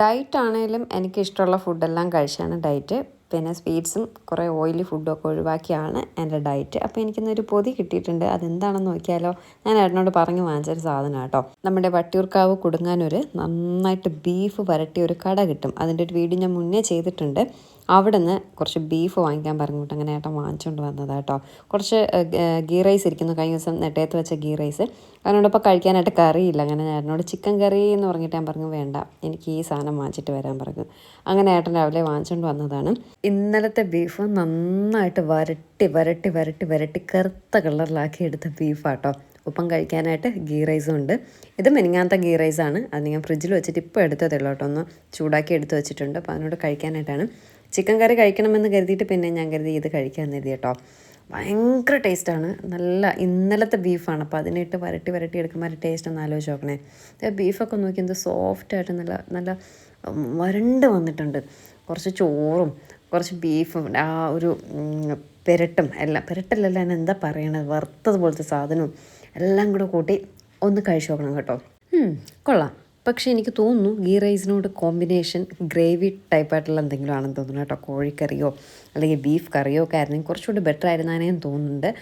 Diet ആണെങ്കിലും എനിക്ക് ഇഷ്ടമുള്ള ഫുഡെല്ലാം കഴിച്ചാണ് ഡയറ്റ്. പിന്നെ സ്വീറ്റ്സും കുറേ ഓയിലി ഫുഡും ഒക്കെ ഒഴിവാക്കിയാണ് എന്റെ ഡയറ്റ്. അപ്പോൾ എനിക്കിന്നൊരു പൊതി കിട്ടിയിട്ടുണ്ട്. അതെന്താണെന്ന് നോക്കിയാലോ. ഞാൻ ഏട്ടനോട് പറഞ്ഞു വാങ്ങിച്ചൊരു സാധനം കേട്ടോ. നമ്മുടെ വട്ടിയൂർക്കാവ് കൊടുങ്ങാനൊരു നന്നായിട്ട് ബീഫ് വരട്ടിയ ഒരു കട കിട്ടും. അതിന്റെ ഒരു വീഡിയോ ഞാൻ മുന്നേ ചെയ്തിട്ടുണ്ട്. അവിടെ നിന്ന് കുറച്ച് ബീഫ് വാങ്ങിക്കാൻ പറഞ്ഞിട്ട് അങ്ങനെ ഏട്ടൻ വാങ്ങിച്ചുകൊണ്ട് വന്നതാണ് കേട്ടോ. കുറച്ച് ഗീ റൈസ് ഇരിക്കുന്നു. കഴിഞ്ഞ ദിവസം നെട്ടയത്ത് വെച്ച ഗീ റൈസ്. അതിനോടൊപ്പം കഴിക്കാനായിട്ട് കറിയില്ല. അങ്ങനെ ഏട്ടനോട് ചിക്കൻ കറി എന്ന് പറഞ്ഞിട്ട് ഞാൻ പറഞ്ഞു വേണ്ട എനിക്ക് ഈ സാധനം വാങ്ങിച്ചിട്ട് വരാൻ പറഞ്ഞു. അങ്ങനെ ഏട്ടൻ രാവിലെ വാങ്ങിച്ചുകൊണ്ട് വന്നതാണ്. ഇന്നലത്തെ ബീഫ് നന്നായിട്ട് വരട്ടി വരട്ടി വരട്ടി വരട്ടി കറുത്ത കളറിലാക്കി എടുത്ത ബീഫാട്ടോ ഒപ്പം കഴിക്കാനായിട്ട് ഗീ റൈസും ഉണ്ട്. ഇത് മെനിങ്ങാത്ത ഗീ ആണ്. അത് ഞാൻ ഫ്രിഡ്ജിൽ വെച്ചിട്ട് ഇപ്പോൾ എടുത്തതേ ഉള്ളൂ കേട്ടോ. ഒന്ന് ചൂടാക്കി എടുത്ത് വെച്ചിട്ടുണ്ട്. അപ്പോൾ അതിനോട് കഴിക്കാനായിട്ടാണ്. ചിക്കൻ കറി കഴിക്കണമെന്ന് കരുതിയിട്ട് പിന്നെ ഞാൻ കരുതി ഇത് കഴിക്കാമെന്ന് കരുതി കേട്ടോ. ഭയങ്കര ടേസ്റ്റാണ് നല്ല ഇന്നലത്തെ ബീഫാണ് അപ്പോൾ അതിനിട്ട് വരട്ടി വരട്ടി എടുക്കുമ്പോൾ ടേസ്റ്റ് ഒന്ന് ആലോചിച്ച് നോക്കണേ. ബീഫൊക്കെ നോക്കി എന്ത് സോഫ്റ്റായിട്ട് നല്ല നല്ല വരണ്ട് വന്നിട്ടുണ്ട്. കുറച്ച് ചോറും കുറച്ച് ബീഫും ആ ഒരു പെരട്ടും എല്ലാം പെരട്ടല്ലല്ല ഞാൻ എന്താ പറയണത്? വറുത്തത് പോലത്തെ സാധനവും എല്ലാം കൂടെ കൂട്ടി ഒന്ന് കഴിച്ചു നോക്കണം കേട്ടോ. കൊള്ളാം. പക്ഷേ എനിക്ക് തോന്നുന്നു ഗീ റൈസിനോട് കോമ്പിനേഷൻ ഗ്രേവി ടൈപ്പായിട്ടുള്ള എന്തെങ്കിലും ആണെന്ന് തോന്നുന്നു കേട്ടോ. കോഴിക്കറിയോ അല്ലെങ്കിൽ ബീഫ് കറിയോ ഒക്കെ ആയിരുന്നെങ്കിൽ കുറച്ചുകൂടി ബെറ്റർ ആയിരുന്നാനേ തോന്നുന്നുണ്ട്.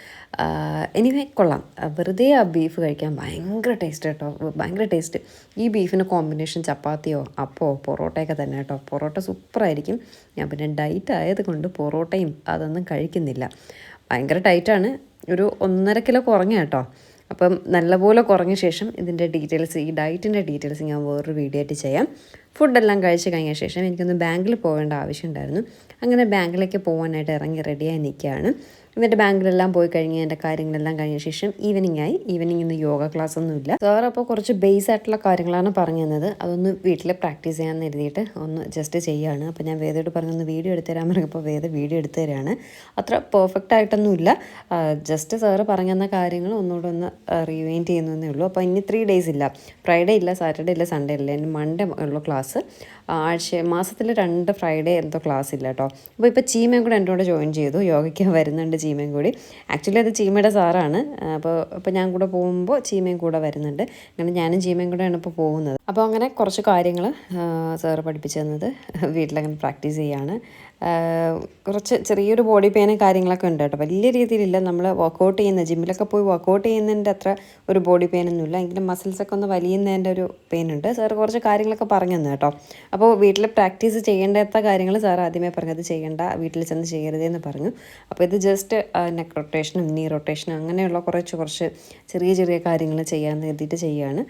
എനിവേ കൊള്ളാം. വെറുതെ ആ ബീഫ് കഴിക്കാൻ ഭയങ്കര ടേസ്റ്റ് കേട്ടോ. ഭയങ്കര ടേസ്റ്റ് ഈ ബീഫിന് കോമ്പിനേഷൻ ചപ്പാത്തിയോ അപ്പോ പൊറോട്ടയൊക്കെ തന്നെ കേട്ടോ. പൊറോട്ട സൂപ്പറായിരിക്കും ഞാൻ പിന്നെ ഡയറ്റ് ആയതുകൊണ്ട് പൊറോട്ടയും അതൊന്നും കഴിക്കുന്നില്ല. ഭയങ്കര ടൈറ്റാണ് ഒരു ഒന്നര കിലോ കുറഞ്ഞ കേട്ടോ. അപ്പം നല്ലപോലെ കുറഞ്ഞ ശേഷം ഇതിന്റെ ഡീറ്റെയിൽസ് ഈ ഡയറ്റിന്റെ ഡീറ്റെയിൽസ് ഞാൻ വേറൊരു വീഡിയോ ആയിട്ട് ചെയ്യാം. ഫുഡെല്ലാം കഴിച്ച് കഴിഞ്ഞ ശേഷം എനിക്കൊന്ന് ബാങ്കിൽ പോകേണ്ട ആവശ്യമുണ്ടായിരുന്നു. അങ്ങനെ ബാങ്കിലേക്ക് പോകാനായിട്ട് ഇറങ്ങി റെഡിയായി നിൽക്കുകയാണ്. എന്നിട്ട് ബാങ്കിലെല്ലാം പോയി കഴിഞ്ഞ് എന്റെ കാര്യങ്ങളെല്ലാം കഴിഞ്ഞ ശേഷം ഈവനിങ് ആയി ഈവനിങ് ഇന്ന് യോഗ ക്ലാസ് ഒന്നുമില്ല സാർ അപ്പോൾ കുറച്ച് ബേസ് ആയിട്ടുള്ള കാര്യങ്ങളാണ് പറഞ്ഞു തന്നത്. അതൊന്ന് വീട്ടിൽ പ്രാക്ടീസ് ചെയ്യാമെന്ന് എഴുതിയിട്ട് ഒന്ന് ജസ്റ്റ് ചെയ്യുകയാണ്. അപ്പോൾ ഞാൻ വേദയോട് പറഞ്ഞൊന്ന് വീഡിയോ എടുത്തു തരാൻ പറഞ്ഞപ്പോൾ വേദ വീഡിയോ എടുത്തു തരാണ്. അത്ര പെർഫെക്റ്റ് ആയിട്ടൊന്നുമില്ല. ജസ്റ്റ് സാറ് പറഞ്ഞു തന്ന കാര്യങ്ങൾ ഒന്നുകൂടെ ഒന്ന് റിവൈൻഡ് ചെയ്യുന്നതേ ഉള്ളൂ. അപ്പോൾ ഇനി ത്രീ ഡേയ്സ് ഇല്ല. ഫ്രൈഡേ ഇല്ല സാറ്റർഡേ ഇല്ല സൺഡേ ഇല്ല. ഇനി മൺഡേ ഉള്ള ക്ലാസ് ആഴ്ച മാസത്തിൽ രണ്ട് ഫ്രൈഡേ എന്തോ ക്ലാസ് ഇല്ല കേട്ടോ അപ്പോൾ ഇപ്പോൾ ചീമയും കൂടെ എന്റെ കൂടെ ജോയിൻ ചെയ്തു. യോഗയ്ക്ക് വരുന്നുണ്ട് ചീമയും കൂടി. ആക്ച്വലി അത് ചീമയുടെ സാറാണ് അപ്പോൾ ഇപ്പോൾ ഞാൻ കൂടെ പോകുമ്പോൾ ചീമയും കൂടെ വരുന്നുണ്ട്. അങ്ങനെ ഞാനും ചീമയും കൂടെയാണ് ഇപ്പോൾ പോകുന്നത്. അപ്പോൾ അങ്ങനെ കുറച്ച് കാര്യങ്ങൾ സാറ് പഠിപ്പിച്ചു തന്നത് വീട്ടിലങ്ങനെ പ്രാക്ടീസ് ചെയ്യാണ്. കുറച്ച് ചെറിയൊരു ബോഡി പെയിനും കാര്യങ്ങളൊക്കെ ഉണ്ട് കേട്ടോ വലിയ രീതിയിലില്ല. നമ്മൾ വർക്കൗട്ട് ചെയ്യുന്ന ജിമ്മിലൊക്കെ പോയി വർക്കൗട്ട് ചെയ്യുന്നതിന്റെ അത്ര ഒരു ബോഡി പെയിൻ പെയിനൊന്നുമില്ല എങ്കിലും മസിൽസൊക്കെ ഒന്ന് വലിയുന്നതിന്റെ ഒരു പെയിൻ ഉണ്ട്. സാർ കുറച്ച് കാര്യങ്ങളൊക്കെ പറഞ്ഞു കേട്ടോ. അപ്പോൾ വീട്ടിൽ പ്രാക്ടീസ് ചെയ്യേണ്ടാത്ത കാര്യങ്ങൾ സാർ ആദ്യമേ പറഞ്ഞത് ചെയ്യേണ്ട വീട്ടിൽ ചെന്ന് ചെയ്യരുതെന്ന് പറഞ്ഞു. അപ്പോൾ ഇത് ജസ്റ്റ് നെക്ക് റൊട്ടേഷനും നീ റൊട്ടേഷനും അങ്ങനെയുള്ള കുറച്ച് കുറച്ച് ചെറിയ ചെറിയ കാര്യങ്ങൾ ചെയ്യാമെന്ന് കരുതിയിട്ട് ചെയ്യുകയാണ്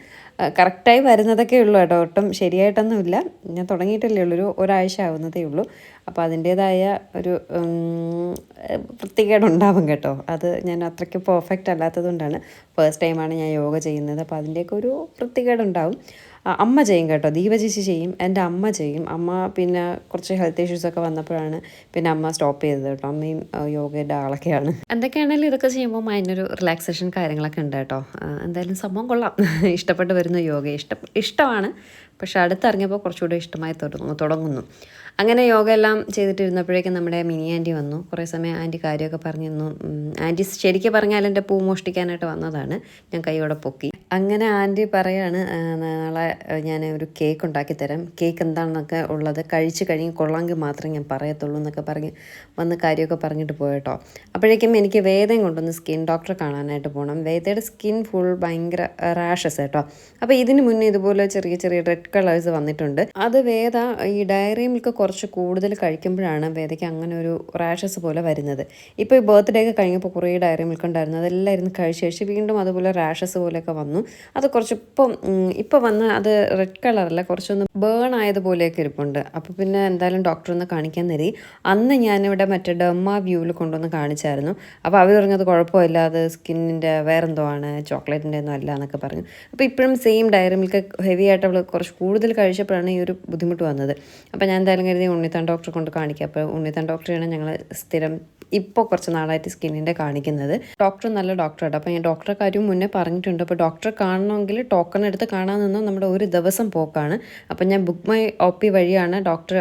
കറക്റ്റായി വരുന്നതൊക്കെ ഉള്ളൂ കേട്ടോ ഒട്ടും ശരിയായിട്ടൊന്നുമില്ല ഞാൻ തുടങ്ങിയിട്ടല്ലേ ഉള്ളൂ ഒരു ഒരാഴ്ച ആവുന്നതേ ഉള്ളൂ. അപ്പോൾ അതിന്റേതായ ഒരു വൃത്തികേടുണ്ടാവും കേട്ടോ. അത് ഞാൻ അത്രയ്ക്ക് പെർഫെക്റ്റ് അല്ലാത്തതുകൊണ്ടാണ് ഫസ്റ്റ് ടൈമാണ് ഞാൻ യോഗ ചെയ്യുന്നത്. അപ്പോൾ അതിന്റെയൊക്കെ ഒരു വൃത്തികേടുണ്ടാവും. അമ്മ ചെയ്യും കേട്ടോ. ദീപചേച്ചി ചെയ്യും എന്റെ അമ്മ ചെയ്യും. അമ്മ പിന്നെ കുറച്ച് ഹെൽത്ത് ഇഷ്യൂസൊക്കെ വന്നപ്പോഴാണ് പിന്നെ അമ്മ സ്റ്റോപ്പ് ചെയ്തത് കേട്ടോ. അമ്മയും യോഗയുടെ ആളൊക്കെയാണ്. എന്തൊക്കെയാണെങ്കിലും ഇതൊക്കെ ചെയ്യുമ്പോൾ അതിനൊരു റിലാക്സേഷൻ കാര്യങ്ങളൊക്കെ ഉണ്ട് കേട്ടോ. എന്തായാലും സംഭവം കൊള്ളാം. ഇഷ്ടപ്പെട്ട് വരുന്ന യോഗ ഇഷ്ടം ഇഷ്ടമാണ്. പക്ഷെ അടുത്തിറങ്ങിയപ്പോൾ കുറച്ചുകൂടെ ഇഷ്ടമായി തുടങ്ങുന്നു തുടങ്ങുന്നു. അങ്ങനെ യോഗ എല്ലാം ചെയ്തിട്ടിരുന്നപ്പോഴേക്കും നമ്മുടെ മിനി ആന്റി വന്നു. കുറേ സമയം ആന്റി കാര്യമൊക്കെ പറഞ്ഞു തന്നു ആന്റി ശരിക്കും പറഞ്ഞാൽ എന്റെ പൂ മോഷ്ടിക്കാനായിട്ട് വന്നതാണ്. ഞാൻ കൈയോടെ പൊക്കി. അങ്ങനെ ആന്റി പറയാണ് നാളെ ഞാൻ ഒരു കേക്ക് ഉണ്ടാക്കി തരാം. കേക്ക് എന്താണെന്നൊക്കെ ഉള്ളത് കഴിച്ച് കഴിഞ്ഞ് കൊള്ളാമെങ്കിൽ മാത്രമേ ഞാൻ പറയത്തുള്ളൂ എന്നൊക്കെ പറഞ്ഞ് വന്ന് കാര്യമൊക്കെ പറഞ്ഞിട്ട് പോയട്ടോ അപ്പോഴേക്കും എനിക്ക് വേദയും കൊണ്ടൊന്ന് സ്കിൻ ഡോക്ടറെ കാണാനായിട്ട് പോകണം. വേദയുടെ സ്കിൻ ഫുൾ ഭയങ്കര റാഷസ് കേട്ടോ. അപ്പോൾ ഇതിന് മുന്നേ ഇതുപോലെ ചെറിയ ചെറിയ റെഡ് കളേഴ്സ് വന്നിട്ടുണ്ട്. അത് വേദ ഈ ഡയറി മിൽക്ക് കുറച്ച് കൂടുതൽ കഴിക്കുമ്പോഴാണ് വേദയ്ക്ക് അങ്ങനെ ഒരു റാഷസ് പോലെ വരുന്നത്. ഇപ്പോൾ ഈ ബർത്ത്ഡേ ഒക്കെ കഴിഞ്ഞപ്പോൾ കുറേ ഡയറി മിൽക്ക് ഉണ്ടായിരുന്നു. അതെല്ലാം ഇരുന്ന് കഴിച്ച് കഴിച്ച് വീണ്ടും അതുപോലെ റാഷസ് പോലെയൊക്കെ വന്നു. അത് കുറച്ച് ഇപ്പം ഇപ്പോൾ വന്ന് അത് റെഡ് കളറല്ല കുറച്ചൊന്ന് ബേൺ ആയതുപോലെയൊക്കെ ഇരിപ്പുണ്ട്. അപ്പോൾ പിന്നെ എന്തായാലും ഡോക്ടർ ഒന്ന് കാണിക്കാൻ നേരി അന്ന് ഞാനിവിടെ മറ്റേ ഡെമ്മ വ്യൂവിൽ കൊണ്ടുവന്ന് കാണിച്ചായിരുന്നു. അപ്പോൾ അവർ പറഞ്ഞത് കുഴപ്പമില്ല അത് സ്കിന്നിന്റെ വേറെന്തോ ആണ് ചോക്ലേറ്റിന്റെ ഒന്നും അല്ല എന്നൊക്കെ പറഞ്ഞു. അപ്പോൾ ഇപ്പോഴും സെയിം ഡയറി മിൽക്ക് ഹെവി ആയിട്ട് അവൾ കുറച്ച് കൂടുതൽ കഴിച്ചപ്പോഴാണ് ഈ ഒരു ബുദ്ധിമുട്ട് വന്നത്. അപ്പോൾ ഞാൻ എന്തായാലും കരുതി ഉണ്ണിത്താൻ ഡോക്ടറെ കൊണ്ട് കാണിക്കുക അപ്പോൾ ഉണ്ണിത്താൻ ഡോക്ടറെയാണ് ഞങ്ങൾ സ്ഥിരം ഇപ്പോൾ കുറച്ച് നാളായിട്ട് സ്കിന്നിന്റെ കാണിക്കുന്നത്. ഡോക്ടർ നല്ല ഡോക്ടറാണ്. അപ്പോൾ ഞാൻ ഡോക്ടറെ കാര്യം മുന്നേ പറഞ്ഞിട്ടുണ്ട്. അപ്പോൾ ഡോക്ടറെ കാണണമെങ്കിൽ ടോക്കൺ എടുത്ത് കാണാൻ നിന്നാൽ നമ്മുടെ ഒരു ദിവസം പോക്കാണ്. അപ്പോൾ ഞാൻ ബുക്ക് മൈ ഒ പി വഴിയാണ് ഡോക്ടർ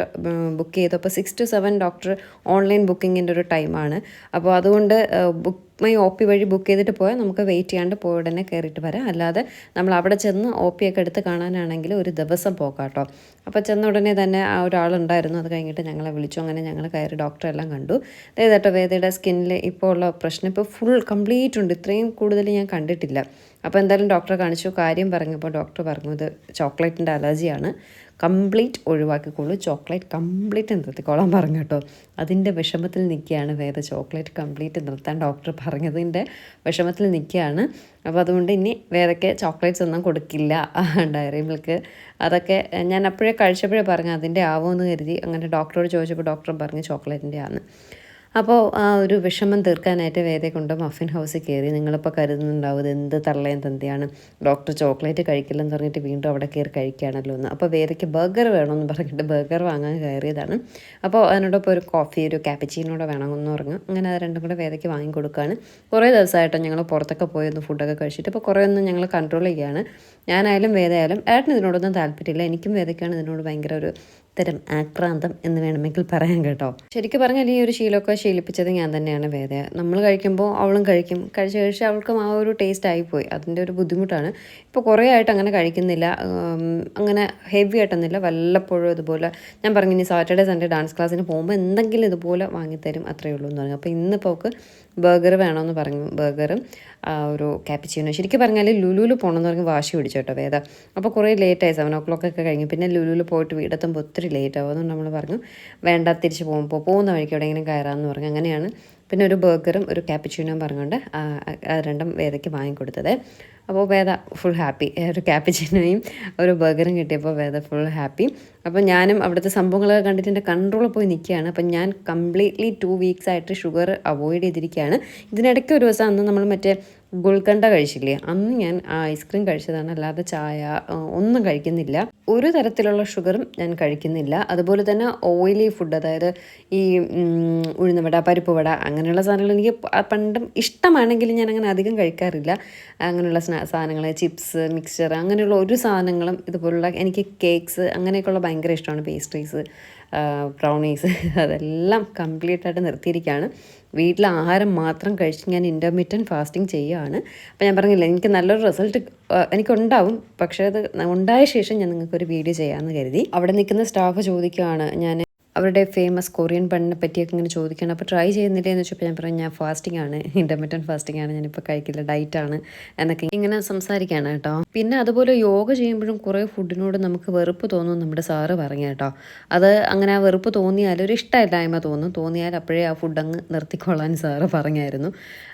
ബുക്ക് ചെയ്തത്. അപ്പോൾ six to seven doctor online ബുക്കിങ്ങിന്റെ ഒരു ടൈമാണ്. അപ്പോൾ അതുകൊണ്ട് ബുക്ക് മൈ ഒ പി വഴി ബുക്ക് ചെയ്തിട്ട് പോയാൽ നമുക്ക് വെയിറ്റ് ചെയ്യാണ്ട് പോയി ഉടനെ കയറിയിട്ട് വരാം. അല്ലാതെ നമ്മൾ അവിടെ ചെന്ന് ഒ പി ഒക്കെ എടുത്ത് കാണാനാണെങ്കിൽ ഒരു ദിവസം പോകാം കേട്ടോ അപ്പോൾ ചെന്ന ഉടനെ തന്നെ ആ ഒരാളുണ്ടായിരുന്നു. അത് കഴിഞ്ഞിട്ട് ഞങ്ങളെ വിളിച്ചു. അങ്ങനെ ഞങ്ങൾ കയറി ഡോക്ടറെ എല്ലാം കണ്ടു. ഏതാട്ടോ വേദയുടെ സ്കിന്നിൽ ഇപ്പോൾ ഉള്ള പ്രശ്നം. ഇപ്പോൾ ഫുൾ കംപ്ലീറ്റ് ഉണ്ട്. ഇത്രയും കൂടുതൽ ഞാൻ കണ്ടിട്ടില്ല. അപ്പോൾ എന്തായാലും ഡോക്ടറെ കാണിച്ചു. കാര്യം പറഞ്ഞപ്പോൾ ഡോക്ടർ പറഞ്ഞു ഇത് ചോക്ലേറ്റിന്റെ അലർജിയാണ് കംപ്ലീറ്റ് ഒഴിവാക്കിക്കോളൂ. ചോക്ലേറ്റ് കംപ്ലീറ്റ് നിർത്തിക്കോളാൻ പറഞ്ഞു കേട്ടോ. അതിന്റെ വിഷമത്തിൽ നിൽക്കുകയാണ് വേദ. ചോക്ലേറ്റ് കംപ്ലീറ്റ് നിർത്താൻ ഡോക്ടർ പറഞ്ഞതിന്റെ വിഷമത്തിൽ നിൽക്കുകയാണ്. അപ്പോൾ അതുകൊണ്ട് ഇനി വേദയ്ക്ക് ചോക്ലേറ്റ്സ് ഒന്നും കൊടുക്കില്ല. ഡയറി മിൽക്ക് അതൊക്കെ ഞാൻ അപ്പോഴേ കഴിച്ചപ്പോഴേ പറഞ്ഞു അതിന്റെ ആവുമെന്ന് കരുതി അങ്ങനെ ഡോക്ടറോട് ചോദിച്ചപ്പോൾ ഡോക്ടർ പറഞ്ഞു ചോക്ലേറ്റിന്റെ ആണ് അപ്പോൾ ആ ഒരു വിഷമം തീർക്കാനായിട്ട് വേദയെ കൊണ്ട് മഫിൻ ഹൗസിൽ കയറി? നിങ്ങളിപ്പോൾ കരുതുന്നുണ്ടാവും ഇത് എന്ത് തള്ളയും തന്തിയാണ്? ഡോക്ടർ ചോക്ലേറ്റ് കഴിക്കില്ലെന്ന് പറഞ്ഞിട്ട് വീണ്ടും അവിടെ കയറി കഴിക്കുകയാണല്ലോ എന്ന്. അപ്പോൾ വേദയ്ക്ക് ബർഗർ വേണമെന്ന് പറഞ്ഞിട്ട് ബർഗർ വാങ്ങാൻ കയറിയതാണ്. അപ്പോൾ അതിനോടൊപ്പം ഒരു കോഫി ഒരു ക്യാപ്പച്ചീനോടെ വേണമെന്ന് പറഞ്ഞു. അങ്ങനെ അത് രണ്ടും കൂടെ വേദയ്ക്ക് വാങ്ങി കൊടുക്കുകയാണ് കുറേ ദിവസമായിട്ട് ഞങ്ങൾ പുറത്തൊക്കെ പോയി ഒന്ന് ഫുഡൊക്കെ കഴിച്ചിട്ട് ഇപ്പോൾ കുറേ ഒന്നും ഞങ്ങൾ കൺട്രോൾ ചെയ്യുകയാണ്. ഞാനായാലും വേദയായാലും ഏട്ടന് ഇതിനോടൊന്നും താല്പര്യമില്ല. എനിക്കും വേദയ്ക്കാണ് ഇതിനോട് ഭയങ്കര ഒരു തരം ആക്രാന്തം എന്ന് വേണമെങ്കിൽ പറയാം കേട്ടോ. ശരിക്കും പറഞ്ഞാൽ ഈ ഒരു ശീലമൊക്കെ ശീലിപ്പിച്ചത് ഞാൻ തന്നെയാണ് വേദ നമ്മൾ കഴിക്കുമ്പോൾ അവളും കഴിക്കും. കഴിച്ച് കഴിച്ച് അവൾക്കും ആ ഒരു ടേസ്റ്റ് ആയിപ്പോയി. അതിന്റെ ഒരു ബുദ്ധിമുട്ടാണ്. ഇപ്പോൾ കുറേ ആയിട്ട് അങ്ങനെ കഴിക്കുന്നില്ല. അങ്ങനെ ഹെവി ആയിട്ടൊന്നുമില്ല. വല്ലപ്പോഴും ഇതുപോലെ ഞാൻ പറഞ്ഞു ഇനി സാറ്റർഡേ സൺഡേ ഡാൻസ് ക്ലാസ്സിന് പോകുമ്പോൾ എന്തെങ്കിലും ഇതുപോലെ വാങ്ങിത്തരും. അത്രയേ ഉള്ളൂ എന്ന് പറഞ്ഞു. അപ്പോൾ ഇന്ന് പോക്ക് ബർഗർ വേണമെന്ന് പറഞ്ഞു. ബർഗറും ഒരു ക്യാപ്പിച്ചിനോ ശരിക്കും പറഞ്ഞാൽ ലുലുവിൽ പോകണമെന്ന് പറഞ്ഞ് വാശി പിടിച്ചു കേട്ടോ വേദ. അപ്പോൾ കുറേ ലേറ്റായി സെവൻ ഓ ക്ലോക്ക് ഒക്കെ കഴിഞ്ഞു. പിന്നെ ലുലുവിൽ പോയിട്ട് വീടെത്തുമ്പോൾ ഒത്തിരി ലേറ്റ് ആവും അതുകൊണ്ട് നമ്മൾ പറഞ്ഞു. വേണ്ട തിരിച്ച് പോകുമ്പോൾ പോകുന്ന വഴിക്ക് എവിടെയെങ്കിലും കയറാമെന്ന് പറഞ്ഞു. അങ്ങനെയാണ് പിന്നെ ഒരു ബർഗറും ഒരു ക്യാപ്പിച്ചീനോയും പറഞ്ഞുകൊണ്ട് രണ്ടും വേദയ്ക്ക് വാങ്ങിക്കൊടുത്തത്. അപ്പോൾ വേദ ഫുൾ ഹാപ്പി ഒരു ക്യാപ്പിച്ചിനോയും ഒരു ബർഗറും കിട്ടിയപ്പോൾ വേദ ഫുൾ ഹാപ്പി അപ്പോൾ ഞാനും അവിടുത്തെ സംഭവങ്ങളൊക്കെ കണ്ടിട്ട് എന്റെ കൺട്രോൾ പോയി നിൽക്കുകയാണ്. അപ്പം ഞാൻ കംപ്ലീറ്റ്ലി ടു വീക്സ് ആയിട്ട് ഷുഗർ അവോയ്ഡ് ചെയ്തിരിക്കുകയാണ്. ഇതിനിടയ്ക്ക് ഒരു ദിവസം അന്ന് നമ്മൾ മറ്റേ ഗുൾക്കണ്ട കഴിച്ചില്ലേ? അന്ന് ഞാൻ ഐസ്ക്രീം കഴിച്ചതാണ്. അല്ലാതെ ചായ ഒന്നും കഴിക്കുന്നില്ല. ഒരു തരത്തിലുള്ള ഷുഗറും ഞാൻ കഴിക്കുന്നില്ല. അതുപോലെ തന്നെ ഓയിലി ഫുഡ് അതായത് ഈ ഉഴുന്നുവട പരിപ്പ് വട അങ്ങനെയുള്ള സാധനങ്ങൾ എനിക്ക് പണ്ടും ഇഷ്ടമാണെങ്കിലും ഞാൻ അങ്ങനെ അധികം കഴിക്കാറില്ല. അങ്ങനെയുള്ള സാധനങ്ങൾ ചിപ്സ് മിക്സ്ചർ അങ്ങനെയുള്ള ഒരു സാധനങ്ങളും ഇതുപോലുള്ള എനിക്ക് കേക്ക്സ് അങ്ങനെയൊക്കെയുള്ള ഭയങ്കര ഇഷ്ടമാണ്. പേസ്ട്രീസ് ബ്രൗണീസ് അതെല്ലാം കംപ്ലീറ്റ് ആയിട്ട് നിർത്തിയിരിക്കുകയാണ്. വീട്ടിലെ ആഹാരം മാത്രം കഴിച്ച് ഞാൻ ഇന്റർമീഡിയറ്റ് ഫാസ്റ്റിംഗ് ചെയ്യുകയാണ്. അപ്പോൾ ഞാൻ പറഞ്ഞില്ല എനിക്ക് നല്ലൊരു റിസൾട്ട് എനിക്കുണ്ടാവും. പക്ഷേ അത് ഉണ്ടായ ശേഷം ഞാൻ നിങ്ങൾക്കൊരു വീഡിയോ ചെയ്യാമെന്ന് കരുതി. അവിടെ നിൽക്കുന്ന സ്റ്റാഫ് ചോദിക്കുകയാണ് ഞാൻ അവരുടെ ഫേമസ് കൊറിയൻ പണ്ണിനെ പറ്റിയൊക്കെ ഇങ്ങനെ ചോദിക്കണം അപ്പോൾ ട്രൈ ചെയ്യുന്നില്ലേ എന്ന് വെച്ചപ്പോൾ ഞാൻ പറഞ്ഞു ഞാൻ ഫാസ്റ്റിംഗ് ആണ്. ഇന്റർമീഡിയറ്റ് ഫാസ്റ്റിംഗ് ആണ്. ഞാനിപ്പോൾ കഴിക്കില്ല. ഡയറ്റ് ആണ്. എന്നൊക്കെ ഇങ്ങനെ സംസാരിക്കുകയാണ് കേട്ടോ. പിന്നെ അതുപോലെ യോഗ ചെയ്യുമ്പോഴും കുറേ ഫുഡിനോട് നമുക്ക് വെറുപ്പ് തോന്നും നമ്മുടെ സാറ് പറഞ്ഞു കേട്ടോ. അത് അങ്ങനെ ആ വെറുപ്പ് തോന്നിയാൽ ഒരു ഇഷ്ടമില്ലായ്മ തോന്നും. തോന്നിയാൽ അപ്പോഴേ ആ ഫുഡ് അങ്ങ് നിർത്തിക്കൊള്ളാൻ സാറ് പറഞ്ഞായിരുന്നു.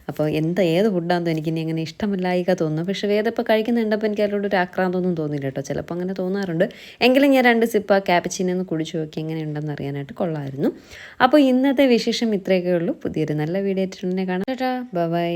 അപ്പോൾ എന്ത് ഏത് ഫുഡാണെന്ന് എനിക്കിനി അങ്ങനെ ഇഷ്ടമില്ലായിക തോന്നുന്നു. പക്ഷേ വേദപ്പോൾ കഴിക്കുന്നുണ്ടപ്പോൾ എനിക്ക് അതിലോട് ഒരു ആക്രാന്തമൊന്നും തോന്നില്ല കേട്ടോ. ചിലപ്പോൾ അങ്ങനെ തോന്നാറുണ്ട്. എങ്കിലും ഞാൻ രണ്ട് സിപ്പ് ആ ക്യാപ്പച്ചിനൊന്ന് കുടിച്ചു നോക്കി എങ്ങനെയുണ്ടെന്ന് അറിയാനായിട്ട് കൊള്ളായിരുന്നു. അപ്പോൾ ഇന്നത്തെ വിശേഷം ഇത്രയൊക്കെ ഉള്ളൂ. പുതിയൊരു നല്ല വീഡിയോ ആയിട്ടുണ്ടെങ്കിൽ കാണാം. ചേട്ടാ ബൈ